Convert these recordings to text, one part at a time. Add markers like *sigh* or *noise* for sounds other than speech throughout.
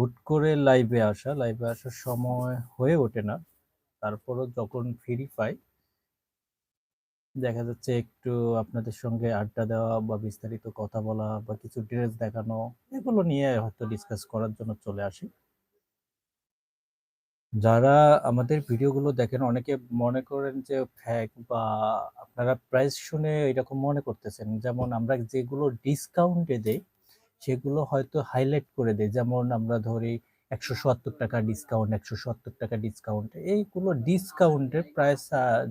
হুট করে লাইভে আসা, লাইভে আসার সময় হয়ে ওঠে না। তারপরও যখন ফ্রি পাই দেখা যাচ্ছে একটু আপনাদের সঙ্গে আড্ডা দেওয়া বা বিস্তারিত কথা বলা বা কিছু ড্রেস দেখানো এগুলো নিয়ে হয়তো ডিসকাস করার জন্য চলে আসি। যারা আমাদের ভিডিওগুলো দেখেন অনেকে মনে করেন যে ফ্যাক বা আপনারা প্রাইস শুনে এরকম মনে করতেছেন। যেমন আমরা যেগুলো ডিসকাউন্টে দেই সেগুলো হয়তো হাইলাইট করে দেয় যেমন আমরা ধরি ৳১৭০ ডিসকাউন্ট, ৳১৭০ ডিসকাউন্ট। এইগুলো ডিসকাউন্টের প্রাইস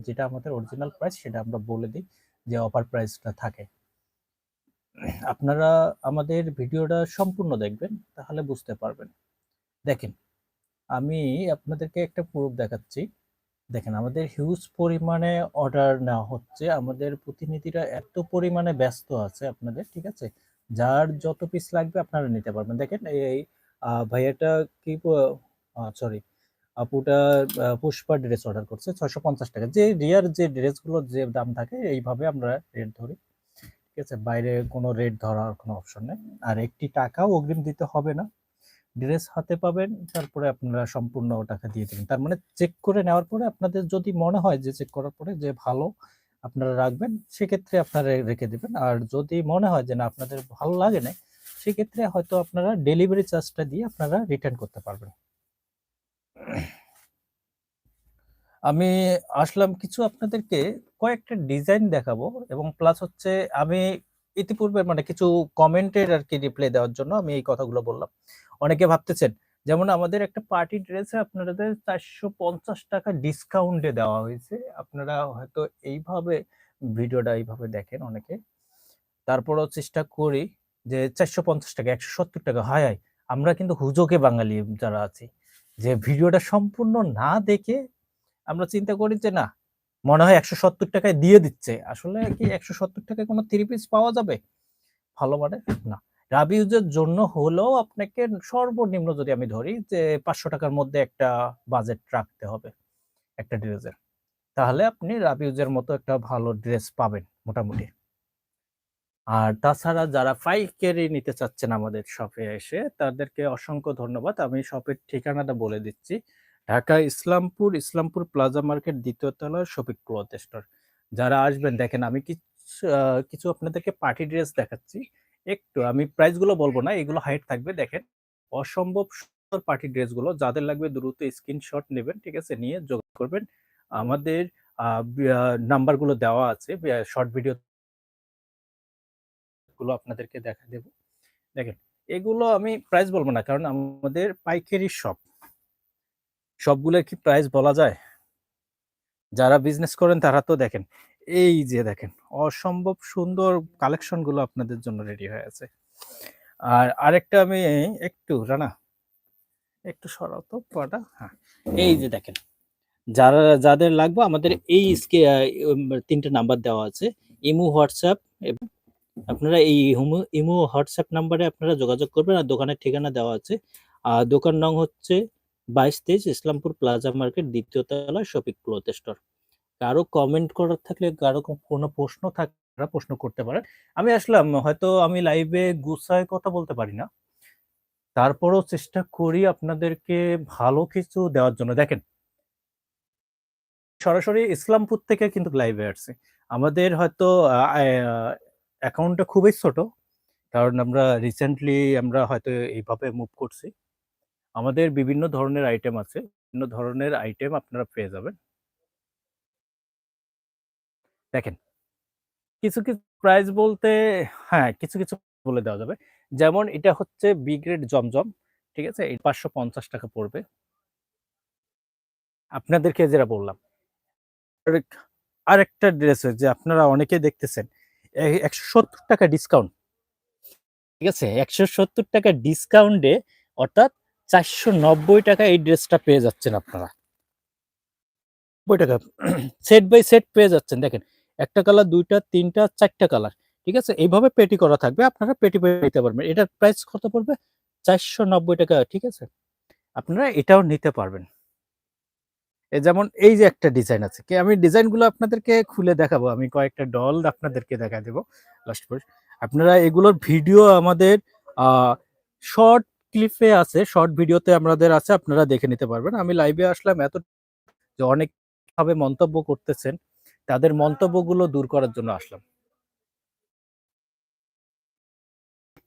যেটা আমাদের অরিজিনাল প্রাইস সেটা আমরা বলে দিই যে অফার প্রাইসটা থাকে। আপনারা আমাদের ভিডিওটা সম্পূর্ণ দেখবেন তাহলে বুঝতে পারবেন। দেখেন, আমি আপনাদেরকে একটা প্রুফ দেখাচ্ছি। দেখেন আমাদের হিউজ পরিমাণে অর্ডার নেওয়া হচ্ছে। আমাদের প্রতিনিধিরা এত পরিমাণে ব্যস্ত আছে আপনাদের, ঠিক আছে? যার যত পিস লাগবে আপনারা নিতে পারবেন। দেখেন এই ভাইয়াটা কি সরি আপুটা পুষ্পা ড্রেস অর্ডার করছে ৳৬৫০ যে রেয়ার যে ড্রেসগুলোর যে দাম থাকে এইভাবে আমরা রেট ধরি। ঠিক আছে? বাইরে কোনো রেট ধরার কোনো অপশন নেই। আর একটি টাকাও অগ্রিম দিতে হবে না। ড্রেস হাতে পাবেন, তারপরে আপনারা সম্পূর্ণ টাকা দিয়ে দেবেন তার মানে চেক করে নেওয়ার পরে আপনাদের যদি মনে হয় যে চেক করার পরে যে ভালো আপনারা রাখবেন, সেক্ষেত্রে আপনারা রেখে দিবেন। আর যদি মনে হয় যে না, আপনাদের ভালো লাগে না সেক্ষেত্রে হয়তো আপনারা ডেলিভারি চার্জটা দিয়ে আপনারা রিটার্ন করতে পারবেন। আমি আসলাম কিছু আপনাদেরকে কয়েকটা ডিজাইন দেখাবো এবং প্লাস হচ্ছে আমি ইতিপূর্বে মানে কিছু কমেন্টের আর কি রিপ্লাই দেওয়ার জন্য আমি এই কথাগুলো বললাম। অনেকে ভাবতেছেন যেমন আমাদের একটা পার্টি ড্রেসে আপনাদের ৳৪৫০ ডিসকাউন্টে দেওয়া হয়েছে। আপনারা হয়তো এইভাবে ভিডিওটা এইভাবে দেখেন অনেকে। তারপরও চেষ্টা করি যে চারশো পঞ্চাশ টাকা ৳৪৫০ ৳১৭০ হায়, হায়! আমরা কিন্তু হুজোকে বাঙালি যারা আছি। যে ভিডিওটা সম্পূর্ণ না দেখে আমরা চিন্তা করি যে না মনে হয় একশো সত্তর টাকায় দিয়ে দিচ্ছে। আসলে কি একশো সত্তর টাকায় কোনো থ্রি পিস পাওয়া যাবে? ভালো মানে না। রাবিউজের জন্য হলেও আপনাকে সর্বনিম্ন যদি আমি ধরি যে পাঁচশো টাকার মধ্যে একটা বাজেট রাখতে হবে একটা ড্রেসের। তাহলে আপনি রাবিউজের মতো একটা ভালো ড্রেস পাবেন মোটামুটি। আর তাছাড়া যারা ফাইভ পাইকারি নিতে চাচ্ছেন আমাদের শপে এসে তাদেরকে অসংখ্য ধন্যবাদ। আমি শপের ঠিকানাটা বলে দিচ্ছি। ঢাকা ইসলামপুর, ইসলামপুর প্লাজা মার্কেট ২য় তলায় শফিক ক্লথ স্টোর। যারা আসবেন দেখেন আমি কিছু কিছু আপনাদেরকে পার্টি ড্রেস দেখাচ্ছি। একটু আমি প্রাইসগুলো বলব না, এগুলো হাইট থাকবে দেখেন। অসম্ভব সুন্দর পার্টি ড্রেসগুলো যাদের লাগবে দ্রুত স্ক্রিনশট নেবেন, ঠিক আছে? নিয়ে যোগাযোগ করবেন। আমাদের নাম্বারগুলো দেওয়া আছে শর্ট ভিডিও গুলো আপনাদেরকে দেখা দেব। দেখেন, এগুলো আমি প্রাইস বলব না কারণ আমাদের পাইকারি শপ। সবগুলোর কি প্রাইস বলা যায়? যারা বিজনেস করেন তারা তো দেখেন, এই যে দেখেন অসম্ভব সুন্দর কালেকশনগুলো আপনাদের জন্য রেডি হয়ে আছে। আর আরেকটা আমি একটু রানা, একটু সরাও তো পর্দা। হ্যাঁ, এই যে দেখেন। যারা যাদের লাগবে আমাদের এই স্কে আ উম ৩ টা নাম্বার দেওয়া আছে। ইমু হোয়াটসঅ্যাপ এবং আপনারা এই ইমো হোয়াটসঅ্যাপ নাম্বারে আপনারা যোগাযোগ করবেন আর দোকানের ঠিকানা দেওয়া আছে। আর দোকান নং হচ্ছে ২২-২৩ ইসলামপুর প্লাজা মার্কেট ২য় তলা শফিক ক্লথ স্টোর। কারও কমেন্ট করার থাকলে কারও কোনো প্রশ্ন থাকলে প্রশ্ন করতে পারেন। আমি আসলাম, হয়তো আমি লাইভে গুছায় কথা বলতে পারি না। তারপরও চেষ্টা করি আপনাদেরকে ভালো কিছু দেওয়ার জন্য। দেখেন সরাসরি ইসলামপুর থেকে কিন্তু লাইভে আসছি। আমাদের হয়তো অ্যাকাউন্টটা খুবই ছোট। কারণ আমরা রিসেন্টলি আমরা হয়তো এইভাবে মুভ করছি। আমাদের বিভিন্ন ধরনের আইটেম আছে। বিভিন্ন ধরনের আইটেম আপনারা পেয়ে যাবেন। দেখেন। কিছু, কিছু প্রাইস বলতে হ্যাঁ, কিছু, কিছু বলে দেওয়া যাবে। যেমন এটা হচ্ছে বি গ্রেড জমজম। ঠিক আছে? এই ৳৫৫০ পড়বে। আপনাদেরকে যেটা বললাম। আরেক আরেকটা ড্রেস যে আপনারা অনেকেই দেখতেছেন। এ ৳১৭০ ডিসকাউন্ট। ঠিক আছে? ৳১৭০ ডিসকাউন্টে অর্থাৎ ৳৪৯০ এই ড্রেসটা পেয়ে যাচ্ছেন আপনারা। টাকা সেট বাই সেট পেয়ে যাচ্ছেন দেখেন। একটা কালার, ২ টা, ৩ টা, ৪ টা কালার। ঠিক আছে? এইভাবে পেটি করা থাকবে। আপনারা পেটি, পেটি নিতে পারবেন। এটার প্রাইস কত পড়বে? ৳৪৯০ ঠিক আছে? আপনারা এটাও নিতে পারবেন। যেমন এই যে একটা ডিজাইন আছে। কি আমি ডিজাইনগুলো আপনাদেরকে খুলে দেখাবো। আমি কয়েকটা ডল আপনাদেরকে দেখায় দেব লাস্ট পর্যন্ত। আপনারা এগুলোর ভিডিও আমাদের শর্ট ক্লিপে আছে শর্ট ভিডিওতে আমাদের আছে আপনারা দেখে নিতে পারবেন আমি লাইভে আসলাম এত যে অনেক ভাবে মন্তব্য করতেছেন তাদের মন্তব্যগুলো দূর করার জন্য আসলাম।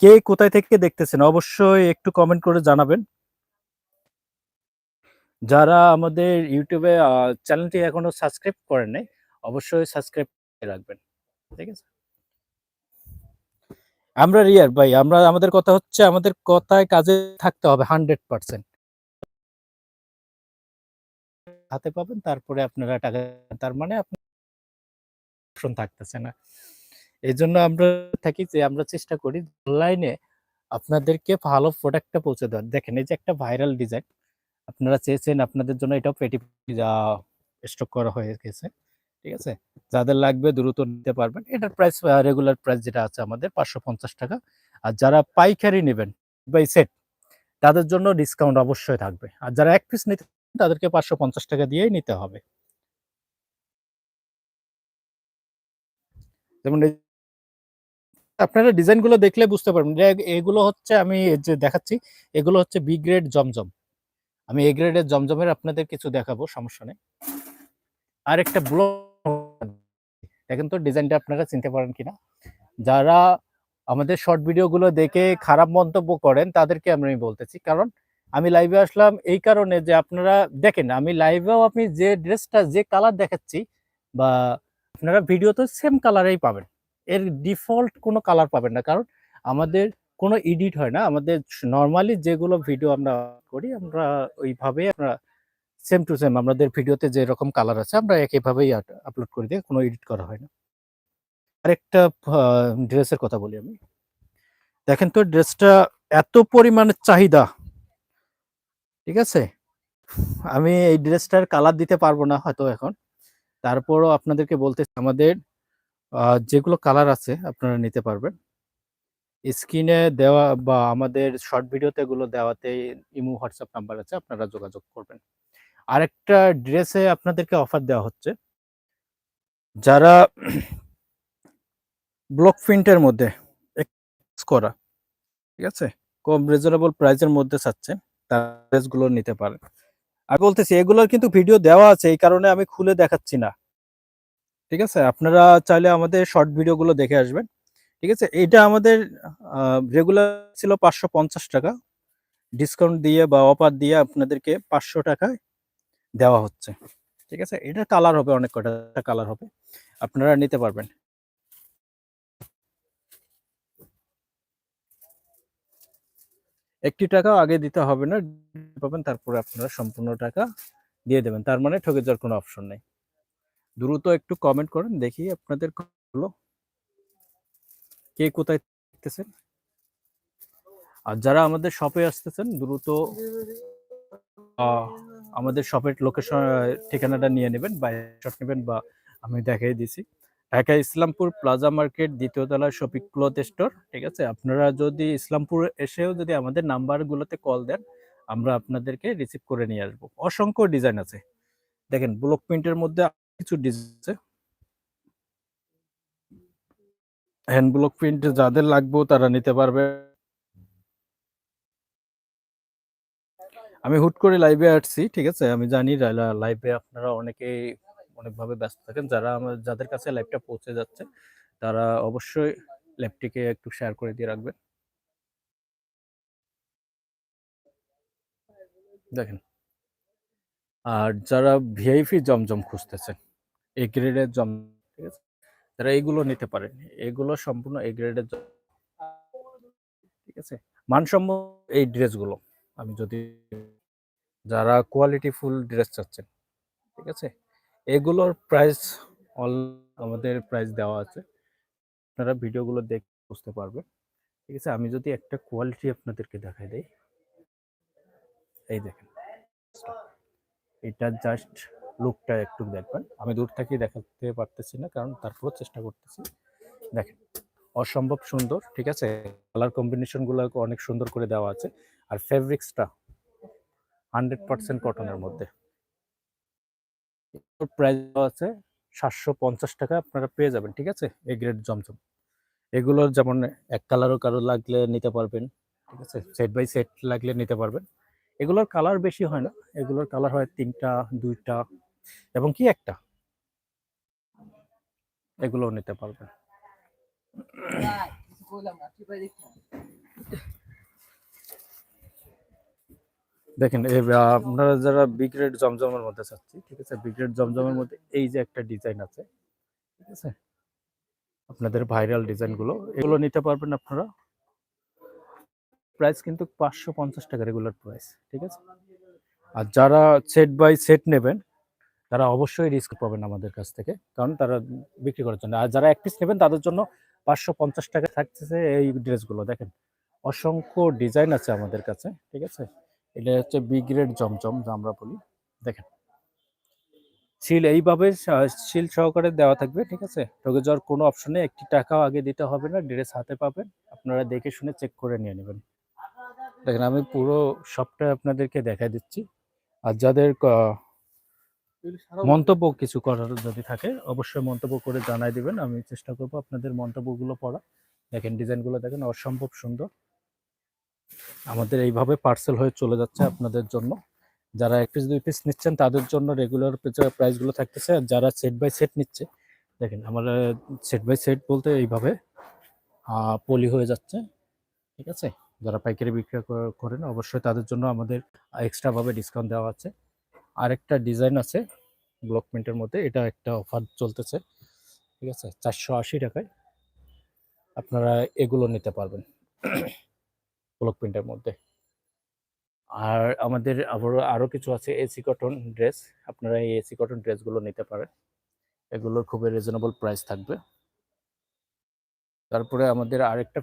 কে কোথায় থেকে দেখতেছেন? অবশ্যই একটু কমেন্ট করে জানাবেন। যারা আমাদের ইউটিউবে চ্যানেলটি এখনও সাবস্ক্রাইব করেন নাই, অবশ্যই সাবস্ক্রাইব করে রাখবেন। ঠিক আছে? আমরা রিয়ার ভাই, আমরা, আমাদের কথা হচ্ছে, আমাদের কথায় কাজে থাকতে হবে হান্ড্রেড পার্সেন্ট হাতে পাবেন, তারপরে আপনারা টাকা, তার মানে আপনার অপশন থাকতেছে না। এই জন্য আমরা থাকি যে, আমরা চেষ্টা করি অনলাইনে আপনাদেরকে ভালো প্রোডাক্টটা পৌঁছে দেওয়ার। দেখেন, এই যে একটা ভাইরাল ডিজাইন আপনারা চেয়েছেন আপনাদের জন্য এটাও পেটি স্টক করা হয়ে গেছে, ঠিক আছে? যাদের লাগবে দ্রুত নিতে পারবেন। এটার প্রাইস রেগুলার প্রাইস যেটা আছে আমাদের পাঁচশো পঞ্চাশ টাকা। আর যারা পাইকারি নেবেন বাই সেট তাদের জন্য ডিসকাউন্ট অবশ্যই থাকবে। আর যারা এক পিস নিতে তাদেরকে পাঁচশো পঞ্চাশ টাকা দিয়েই নিতে হবে। যেমন আপনারা ডিজাইনগুলো দেখলে বুঝতে পারবেন। এগুলো হচ্ছে আমি যে দেখাচ্ছি, এগুলো হচ্ছে বি গ্রেড জমজম। আমি এ গ্রেডের জমজমের আপনাদের কিছু দেখাবো, সমস্যা নেই। আর একটা ব্লক দেখেন তো, ডিজাইনটা আপনারা চিনতে পারেন কিনা যারা আমাদের শর্ট ভিডিওগুলো দেখে খারাপ মন্তব্য করেন, তাদেরকে আমি বলতেছি। কারণ আমি লাইভে আসলাম এই কারণে যে আপনারা দেখেন, আমি লাইভেও আমি যে ড্রেসটা যে কালার দেখাচ্ছি বা আপনারা ভিডিওতে সেম কালারেই পাবেন। এর ডিফল্ট কোনো কালার পাবেন না, কারণ আমাদের কোনো এডিট হয় না। আমাদের নর্মালি যেগুলো ভিডিও আমরা করি, আমরা ওইভাবেই আমরা সেম টু সেম আমাদের ভিডিওতে যে রকম কালার আছে, আমরা একইভাবেই আপলোড করে দিয়ে কোনো এডিট করা হয় না। আরেকটা ড্রেসের কথা বলি আমি। দেখেন তো ড্রেসটা এত পরিমাণে চাহিদা। ঠিক আছে? আমি এই ড্রেসটার কালার দিতে পারব না হয়তো এখন। তারপরও আপনাদেরকে বলতে আমাদের যেগুলো কালার আছে আপনারা নিতে পারবেন। স্ক্রিনে দেওয়া বা আমাদের শর্ট ভিডিওতে এগুলো দেওয়াতে ইমো হোয়াটসঅ্যাপ নাম্বার আছে, আপনারা যোগাযোগ করবেন। আরেকটা ড্রেসে আপনাদেরকে অফার দেওয়া হচ্ছে। যারা ব্লক প্রিন্টের মধ্যে করা, ঠিক আছে? কম রিজনেবল প্রাইসের মধ্যে চাচ্ছেন, তার ড্রেসগুলো নিতে পারেন। আমি বলতেছি, এগুলোর কিন্তু ভিডিও দেওয়া আছে, এই কারণে আমি খুলে দেখাচ্ছি না। ঠিক আছে? আপনারা চাইলে আমাদের শর্ট ভিডিওগুলো দেখে আসবেন। ঠিক আছে? এটা আমাদের রেগুলার ছিল পাঁচশো পঞ্চাশ টাকা। ডিসকাউন্ট দিয়ে বা অফার দিয়ে আপনাদেরকে পাঁচশো টাকায় দেওয়া হচ্ছে। ঠিক আছে? এটা কালার হবে, অনেক কটা কালার হবে। আপনারা নিতে পারবেন। একটি টাকা আগে দিতে হবে না, পাবেন, তারপরে আপনারা সম্পূর্ণ টাকা দিয়ে দেবেন। তার মানে ঠকে যাওয়ার কোনো অপশন নেই। দ্রুত একটু কমেন্ট করেন, দেখি আপনাদের হলো। কে কোথায় দেখতেছেন আর যারা আমাদের শপে আসতেছেন, দ্রুত আমাদের শপের লোকেশন ঠিকানাটা নিয়ে নেবেন বা শট নেবেন বা আমি দেখাই দিছি। ঢাকা ইসলামপুর প্লাজা মার্কেট দ্বিতীয় তলায় শপিং ক্লথ স্টোর, ঠিক আছে? আপনারা যদি ইসলামপুর এসেও যদি আমাদের নাম্বারগুলোতে কল দেন, আমরা আপনাদেরকে রিসিভ করে নিয়ে আসব। অসংখ্য ডিজাইন আছে। দেখেন ব্লক প্রিন্টের মধ্যে কিছু ডিজাইন আছে। হ্যান্ড ব্লক প্রিন্ট যাদের লাগবে তারা নিতে পারবে। আমি হুট করে লাইভে আসছি, ঠিক আছে? আমি জানি লাইভে আপনারা অনেকেই অনেকভাবে ব্যস্ত থাকেন। যারা আমার যাদের কাছে লাইভটা পৌঁছে যাচ্ছে, তারা অবশ্যই লাইভটিকে একটু শেয়ার করে দিয়ে রাখবেন। দেখেন। আর যারা ভিআইপি জমজম খুঁজতেছেন এ গ্রেডের জম, ঠিক আছে? তারা এইগুলো নিতে পারেন, এগুলো সম্পূর্ণ এ গ্রেডের ঠিক আছে? মানসম্মত এই ড্রেসগুলো আমি যদি, যারা কোয়ালিটি ফুল ড্রেস চাচ্ছেন, ঠিক আছে? এগুলোর প্রাইস অল আমাদের প্রাইস দেওয়া আছে। আপনারা ভিডিওগুলো দেখে বুঝতে পারবেন। ঠিক আছে, আমি যদি একটা কোয়ালিটি আপনাদেরকে দেখাই দেই। এই দেখেন এটা জাস্ট লুকটা একটু দেখবেন। আমি দূর থেকে দেখাতে পারতেছি না, কারণ তারপরও চেষ্টা করতেছি। দেখেন, অসম্ভব সুন্দর, ঠিক আছে? কালার কম্বিনেশনগুলো অনেক সুন্দর করে দেওয়া আছে। আর ফেব্রিক্সটা হান্ড্রেড পার্সেন্ট কটনের মধ্যে। প্রাইস আছে সাতশো পঞ্চাশ টাকা, আপনারা পেয়ে যাবেন, ঠিক আছে? এ গ্রেড জমজম। এগুলোর যেমন এক কালারও কারও লাগলে নিতে পারবেন, ঠিক আছে? সেট বাই সেট লাগলে নিতে পারবেন। এগুলোর কালার বেশি হয় না, এগুলোর কালার হয় তিনটা, দুইটা এবং কি একটা। এগুলোও নিতে পারবেন। দেখেন এই আহ, আপনারা যারা বিগ রেড জমজমের মধ্যে চাচ্ছি ঠিক আছে? বিগ রেড জমজমের মধ্যে এই যে একটা ডিজাইন আছে ঠিক আছে? আপনাদের ভাইরাল ডিজাইনগুলো এগুলো নিতে পারবেন আপনারা। প্রাইস কিন্তু পাঁচশো পঞ্চাশ টাকা রেগুলার প্রাইস ঠিক আছে? আর যারা সেট বাই সেট নেবেন তারা অবশ্যই রিস্ক পাবেন আমাদের কাছ থেকে কারণ তারা বিক্রি করার জন্য। আর যারা এক পিস নেবেন তাদের জন্য পাঁচশো পঞ্চাশ টাকা থাকতেছে এই ড্রেসগুলো দেখেন অসংখ্য ডিজাইন আছে আমাদের কাছে ঠিক আছে? এটা হচ্ছে বি গ্রেড জমজম, যা আমরা বলি। দেখেন। সিল এইভাবে সিল সহকারে দেওয়া থাকবে, ঠিক আছে? ঠকে যাওয়ার কোনো অপশনে একটি টাকাও আগে দিতে হবে না ড্রেস হাতে পাবেন। আপনারা দেখে শুনে চেক করে নিয়ে নেবেন। দেখেন, আমি পুরো সবটা আপনাদেরকে দেখাই দিচ্ছি। আর যাদের মন্তব্য কিছু করার যদি থাকে, অবশ্যই মন্তব্য করে জানাই দিবেন। আমি চেষ্টা করব আপনাদের মন্তব্যগুলো পড়া। দেখেন ডিজাইনগুলো দেখেন, অসম্ভব সুন্দর। আমাদের এইভাবে পার্সেল হয়ে চলে যাচ্ছে আপনাদের জন্য। যারা এক পিস দুই পিস নিচ্ছেন, তাদের জন্য রেগুলার প্রাইসগুলো থাকতেছে আর যারা সেট বাই সেট নিচ্ছে, দেখেন আমার সেট বাই সেট বলতে এইভাবে পলি হয়ে যাচ্ছে, ঠিক আছে? যারা পাইকারি বিক্রি কর- করেন, অবশ্যই তাদের জন্য আমাদের এক্সট্রাভাবে ডিসকাউন্ট দেওয়া আছে। আরেকটা ডিজাইন আছে ব্লক প্রিন্টের মধ্যে, এটা একটা অফার চলতেছে, ঠিক আছে? চারশো আশি টাকায় আপনারা এগুলো নিতে পারবেন। ব্লক প্রিন্টের মধ্যে। আর আমাদের আবারও আরও কিছু আছে, এসি কটন ড্রেস। আপনারা এই এসি কটন ড্রেসগুলো নিতে পারেন। এগুলোর খুবই রিজনেবল প্রাইস থাকবে। তারপরে আমাদের আরেকটা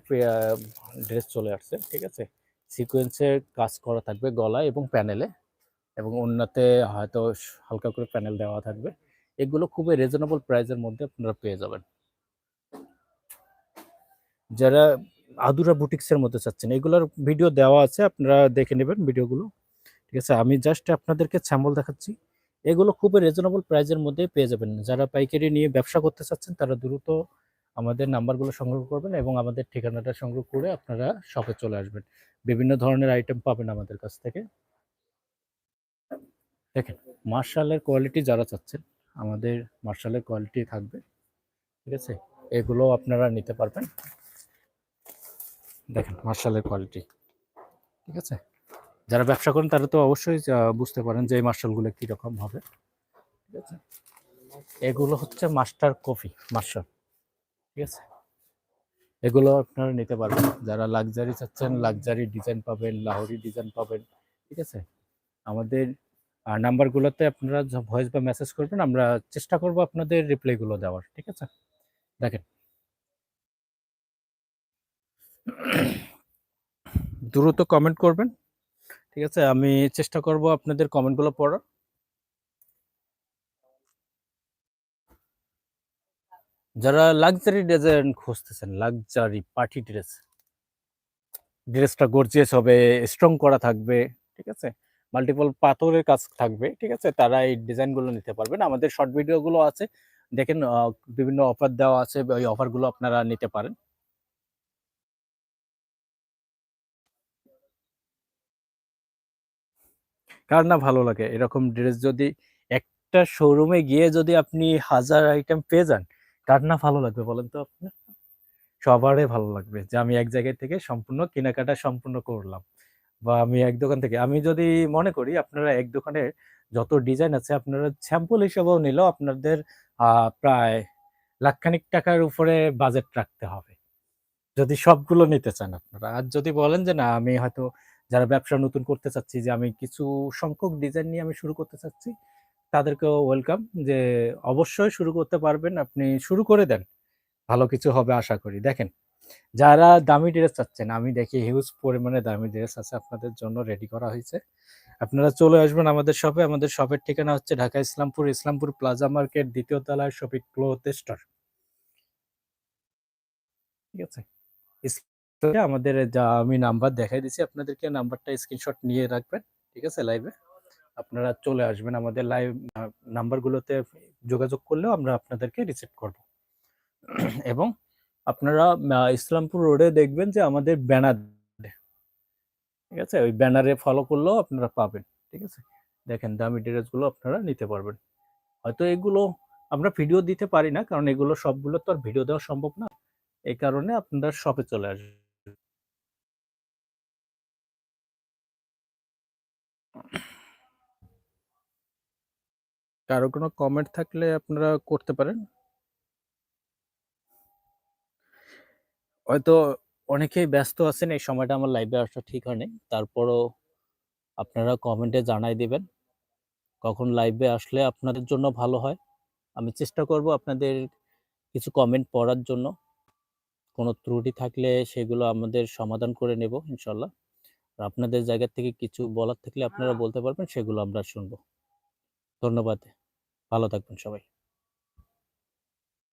ড্রেস চলে আসছে, ঠিক আছে? সিকোয়েন্সের কাজ করা থাকবে গলা এবং প্যানেলে এবং অন্যতে হয়তো হালকা করে প্যানেল দেওয়া থাকবে। এগুলো খুবই রিজনেবল প্রাইসের মধ্যে আপনারা পেয়ে যাবেন। যারা আদুরা বুটিক্সের মধ্যে চাচ্ছেন। এগুলোর ভিডিও দেওয়া আছে, আপনারা দেখে নেবেন ভিডিওগুলো ঠিক আছে, আমি জাস্ট আপনাদেরকে স্যাম্পল দেখাচ্ছি। এগুলো খুবই রিজনেবল প্রাইসের মধ্যে পেয়ে যাবেন। যারা পাইকারি নিয়ে ব্যবসা করতে চাচ্ছেন, তারা দ্রুত আমাদের নাম্বারগুলো সংগ্রহ করবেন এবং আমাদের ঠিকানাটা সংগ্রহ করে আপনারা শপে চলে আসবেন। বিভিন্ন ধরনের আইটেম পাবেন আমাদের কাছ থেকে। দেখেন, মার্শালের কোয়ালিটি যারা চাচ্ছেন, আমাদের মার্শালের কোয়ালিটি থাকবে। ঠিক আছে, এগুলো আপনারা নিতে পারবেন। দেখেন মার্শালের কোয়ালিটি ঠিক আছে? যারা ব্যবসা করেন তারা তো অবশ্যই বুঝতে পারেন যে এই মার্শালগুলো কীরকম হবে। ঠিক আছে? এগুলো হচ্ছে মাস্টার কফি মার্শাল। ঠিক আছে? এগুলো আপনারা নিতে পারবেন। যারা লাক্সারি চাচ্ছেন লাক্সারি ডিজাইন পাবেন লাহোরি ডিজাইন পাবেন ঠিক আছে? আমাদের নাম্বারগুলোতে আপনারা ভয়েস বা মেসেজ করবেন আমরা চেষ্টা করব আপনাদের রিপ্লাইগুলো দেওয়ার। ঠিক আছে? দেখেন দ্রুত কমেন্ট করবেন। ঠিক আছে, আমি চেষ্টা করব আপনাদের কমেন্টগুলো পড়ার। যারা লাক্সারি ডিজাইন খুঁজতেছেন লাক্সারি পার্টি ড্রেস ড্রেসটা গর্জিয়াস হবে স্ট্রং করা থাকবে, ঠিক আছে? মাল্টিপল পাথরের কাজ থাকবে, ঠিক আছে? তারা এই ডিজাইনগুলো নিতে পারবেন। আমাদের শর্ট ভিডিওগুলো আছে, দেখেন বিভিন্ন অফার দেওয়া আছে, ওই অফারগুলো আপনারা নিতে পারেন। কার না ভালো লাগে? এরকম ড্রেস যদি একটা শোরুমে গিয়ে যদি আপনি হাজার আইটেম পেয়ে যান, কার না ভালো লাগবে বলেন তো আপনি? সবারই ভালো লাগবে যে আমি এক জায়গায় থেকে সম্পূর্ণ কেনাকাটা সম্পূর্ণ করলাম। বা আমি এক দোকান থেকে, আমি যদি মনে করি আপনারা এক দোকানে যত ডিজাইন আছে আপনারা স্যাম্পল হিসেবেও নিলেও আপনাদের প্রায় লাখখানিক টাকার উপরে বাজেট রাখতে হবে। যদি সবগুলো নিতে চান আপনারা। আর যদি বলেন যে না, আমি হয়তো যারা ব্যবসা নতুন করতে চাচ্ছি, যে আমি কিছু সংখ্যক ডিজাইন নিয়ে আমি শুরু করতে চাচ্ছি, তাদেরকেও ওয়েলকাম যে অবশ্যই শুরু করতে পারবেন, আপনি শুরু করে দেন। ভালো কিছু হবে আশা করি। দেখেন, যারা দামি ড্রেস চাচ্ছেন, আমি দেখি হিউজ পরিমাণে দামি ড্রেস আছে আপনাদের জন্য রেডি করা হয়েছে। আপনারা চলে আসবেন আমাদের শপে আমাদের শপের ঠিকানা হচ্ছে ঢাকা ইসলামপুর ইসলামপুর প্লাজা মার্কেট দ্বিতীয় তলায় শপিং ক্লোথ স্টোর ঠিক আছে? আমাদের যা আমি নাম্বার দেখাই দিছি, আপনাদেরকে নাম্বারটা স্ক্রিনশট নিয়ে রাখবেন, ঠিক আছে লাইভে আপনারা চলে আসবেন আমাদের লাইভ নাম্বারগুলোতে যোগাযোগ করলেও আমরা আপনাদেরকে রিসিভ করব। *clears throat* এবং আপনারা ইসলামপুর রোডে দেখবেন যে আমাদের ব্যানার ঠিক আছে? ওই ব্যানারে ফলো করলেও আপনারা পাবেন, ঠিক আছে? দেখেন, দামি ড্রেসগুলো আপনারা নিতে পারবেন। হয়তো এগুলো আমরা ভিডিও দিতে পারি না, কারণ এগুলো সবগুলো তো আর ভিডিও দেওয়া সম্ভব না। এই কারণে আপনারা শপে চলে আসবেন। কারও কোনো কমেন্ট থাকলে আপনারা করতে পারেন। হয়তো অনেকেই ব্যস্ত আছেন, এই সময়টা আমার লাইভে আসা ঠিক হয়নি। তারপরও আপনারা কমেন্টে জানাই দিবেন। কখন লাইভে আসলে আপনাদের জন্য ভালো হয়। আমি চেষ্টা করব আপনাদের কিছু কমেন্ট পড়ার জন্য। কোনো ত্রুটি থাকলে সেগুলো আমাদের সমাধান করে নেব, ইনশাল্লাহ। আপনাদের জায়গা থেকে কিছু বলার থাকলে আপনারা বলতে পারবেন সেগুলো আমরা শুনব। ধন্যবাদ। ভালো থাকবেন সবাই।